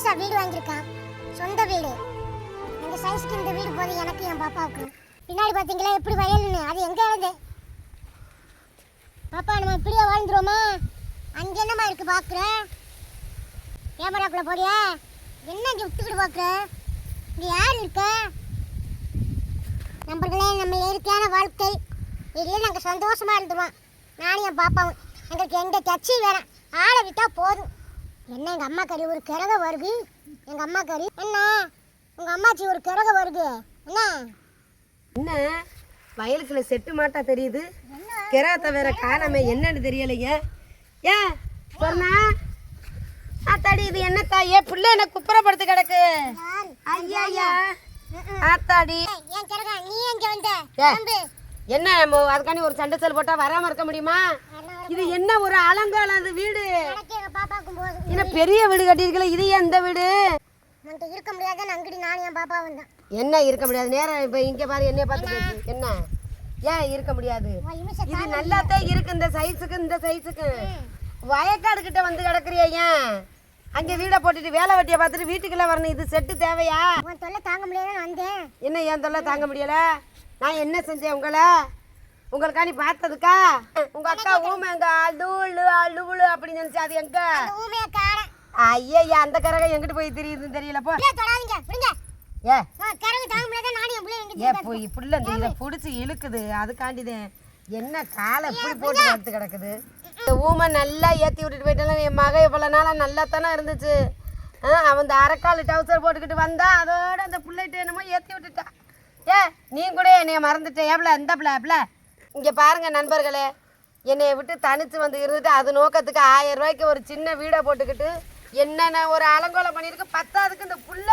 புதுசா வீடு வாங்கியிருக்கான். சொந்த வீடு. இந்த சைஸ்க்கு இந்த வீடு போது எனக்கு என் பாப்பாவுக்கு. பின்னாடி பாத்தீங்களா எப்படி வயலுன்னு அது எங்க இருந்து? பாப்பா நம்ம இப்படியே வாழ்ந்துருவோமா? அங்க என்னமா இருக்கு பாக்குற? கேமராக்குள்ள போறியா? என்ன இங்க விட்டுக்கிட்டு பாக்குற? இங்க யார் இருக்க? நம்பர்களே நம்ம இயற்கையான வாழ்க்கை. இதில் நாங்கள் சந்தோஷமா இருந்துருவோம். நானும் என் பாப்பாவும். எங்களுக்கு எந்த கட்சி வேணாம். ஆளை விட்டா போதும். என்ன எங்கள் அம்மா கறி? ஒரு கிழக வருது எங்கள் அம்மா கறி. என்ன? உங்கள் அம்மாச்சி ஒரு கிழக வருது என்ன? என்ன? வயலுக்குள்ள செட்டு மாட்டா தெரியுது. கிராத்த வேற காணாம என்னன்னு தெரியலையே. ஏன் சொன்னா? ஆத்தாடி இது என்னத்தா? ஏன் புள்ள என்ன குப்புறப்படுத்து கிடக்கு? ஐயா ஐயா ஆத்தாடி. என்ன அதுக்காண்டி ஒரு சண்டை செல் போட்டா வராம இருக்க முடியுமா? இது என்ன ஒரு அலங்காலம் அந்த வீடு? என்ன பெரிய வீடு கட்டியிருக்கல இது இந்த வீடு? இருக்க முடியாதுன்னு அங்கடி நானும் என் பாப்பா வந்தேன் என்ன இருக்க முடியாது? நேரம் இப்ப இங்க பாரு என்னைய பார்த்து என்ன? ஏன் இருக்க முடியாது? இது நல்லாத்தான் இருக்கு இந்த சைஸுக்கு இந்த சைஸுக்கு வயக்காடு கிட்ட வந்து கிடக்குறியா ஏன்? அங்க வீடை போட்டுட்டு வேலை வெட்டியை பார்த்துட்டு வீட்டுக்குள்ள வரணும். இது செட்டு தேவையா? உன் தொல்லை தாங்க முடியாதுன்னு வந்தேன். என்ன ஏன் தொல்லை தாங்க முடியல? நான் என்ன செஞ்சேன் உங்களை? உங்களுக்காண்டி பார்த்ததுக்கா? உங்க அக்கா ஊமைங்க அழுவுளு அழுவுளு அப்படின்னு நினைச்சு அது எங்க? ஐயா அந்த கரகம் எங்கிட்டு போய் தெரியுதுன்னு தெரியல போ. பிள்ளை தொடாதீங்க விடுங்க. ஏ. ஏ போய் புள்ள இந்த இதை பிடிச்சி இழுக்குது. அதுக்காண்டிதான் என்ன காலை இப்படி போட்டு வளர்த்து கிடக்குது? இந்த ஊமை நல்லா ஏற்றி விட்டுட்டு போயிட்டாலும் என் மக இவ்வளோ நாளாக நல்லா தானே இருந்துச்சு. ஆ, அவன் இந்த அரைக்கால் டவுசர் போட்டுக்கிட்டு வந்தா அதோட அந்த பிள்ளைகிட்ட என்னமோ ஏற்றி விட்டுட்டா. ஏ நீ கூட என்னைய மறந்துட்ட. ஏப்ல இந்த பிள்ளை பிள்ளை. இங்கே பாருங்க நண்பர்களே என்னைய விட்டு தனிச்சு வந்து இருந்துட்டு அது நோக்கத்துக்கு ஆயிரம் ரூபாய்க்கு ஒரு சின்ன வீடை போட்டுக்கிட்டு என்னென்ன ஒரு அலங்கோலம் பண்ணியிருக்கு? பத்தாதுக்கு இந்த புள்ள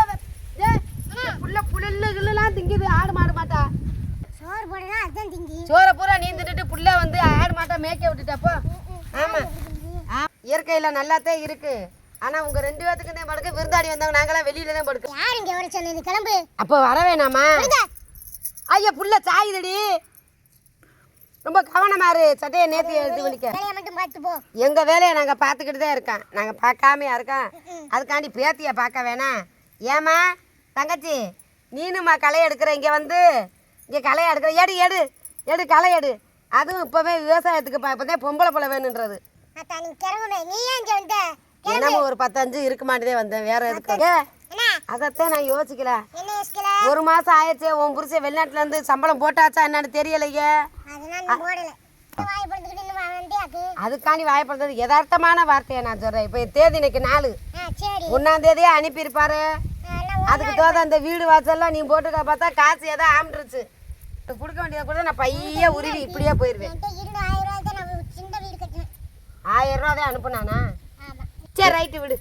ஏ இந்த புள்ள புல்லு கில்லுலாம் திங்குது. ஆடு மாடு மாட்டா. சோறு போடுனா அதுதான் திங்கி. சோறை பூரா நீந்துட்டு புள்ள வந்து ஆடு மாட்டை மேய்க்க விட்டுட்டப்போ ஆமா. ஆ, இயற்கையில நல்லாத்தான் இருக்கு. ஆனா உங்க ரெண்டு பேத்துக்கு தான் படுக்க விருந்தாடி வந்தவங்க நாங்களாம் வெளியில தான் படுக்க யார் இங்க வர சொன்னது? கிளம்பு. அப்போ வர வேணாமா? விடுங்க ஐயா புள்ள சாயுதடி. ரொம்ப கவனமா இரு. சட்டையை நேத்தி எடுத்து வலிக்க வேலையை மட்டும் பார்த்து போ. எங்க வேலையை நாங்க பார்த்துக்கிட்டு தான் இருக்கோம். நாங்க பார்க்காமையா இருக்கோம். அதுக்காண்டி பேத்திய பார்க்க வேணாம். ஏமா தங்கச்சி நீனுமா களை எடுக்கிற இங்க வந்து இங்க களை எடுக்கிற. எடு எடு எடு களை எடு. அதுவும் இப்பவே விவசாயத்துக்கு பா- இப்பதான் பொம்பளை பிள்ளை வேணுன்றது. என்னமோ ஒரு பத்தஞ்சு இருக்க மாட்டேதே வந்தேன். வேற எதுக்கு? அதைத்தான் நான் யோசிக்கல. ஒரு மாசம் ஆயிடுச்சு. உன் புருஷன் வெளிநாட்டுல இருந்து சம்பளம் போட்டாச்சா என்னன்னு தெரியலையே. அதுக்காண்டி வாய்ப்படுறது யதார்த்தமான வார்த்தையை நான் சொல்றேன். இப்போ தேதி இன்னைக்கு நாலு. ஒன்னாம் தேதியே அனுப்பியிருப்பாரு. அதுக்கு தோத அந்த வீடு வாசல்லாம் நீ போட்டுக்க பார்த்தா காசு ஏதோ ஆம்பிட்டுருச்சு கொடுக்க வேண்டியதை கூட நான் பைய உருவி இப்படியே போயிடுவேன் ஆயிரம் ரூபா தான் அனுப்புனானா? சரி ரைட்டு விடு.